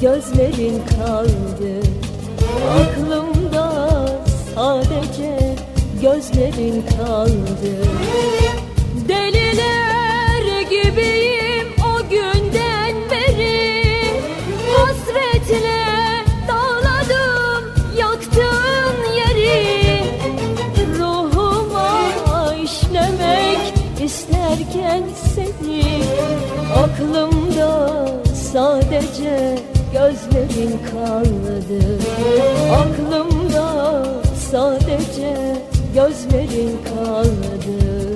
gözlerin kaldı. Aklımda sadece gözlerin kaldı. Deliler gibiyim o günden beri. Hasretle dağladım yaktığın yeri. Ruhuma işlemek isterken seni. Aklımda sadece gözlerin kaldı Aklımda sadece gözlerin kaldı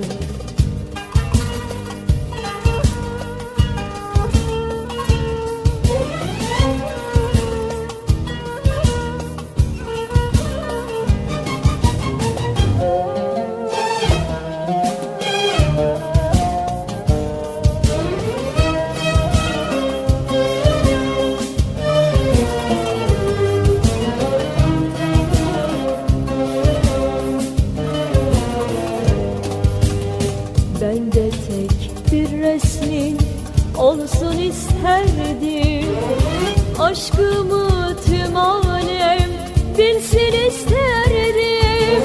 resmin olsun isterdim. Aşkımı tüm alem bilsin isterdim.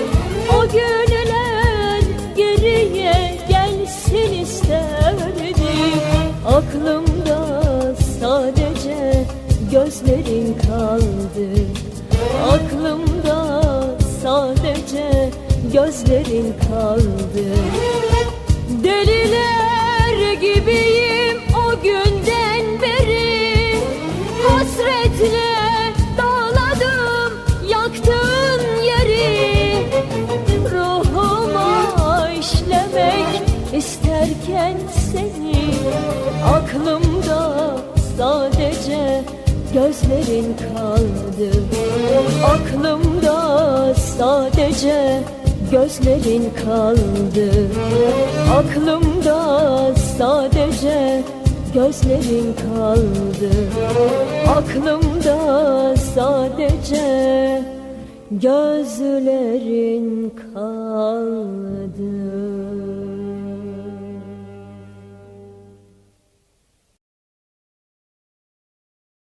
O günler geriye gelsin isterdim. Aklımda sadece gözlerin kaldı. Aklımda sadece gözlerin kaldı. Deliler gibiyim o günden beri. Hasretle dağladım yaktığın yeri. Ruhuma işlemek isterken seni Aklımda sadece gözlerin kaldı. Aklımda sadece gözlerin kaldı. Aklımda sadece gözlerin kaldı. Aklımda sadece gözlerin kaldı.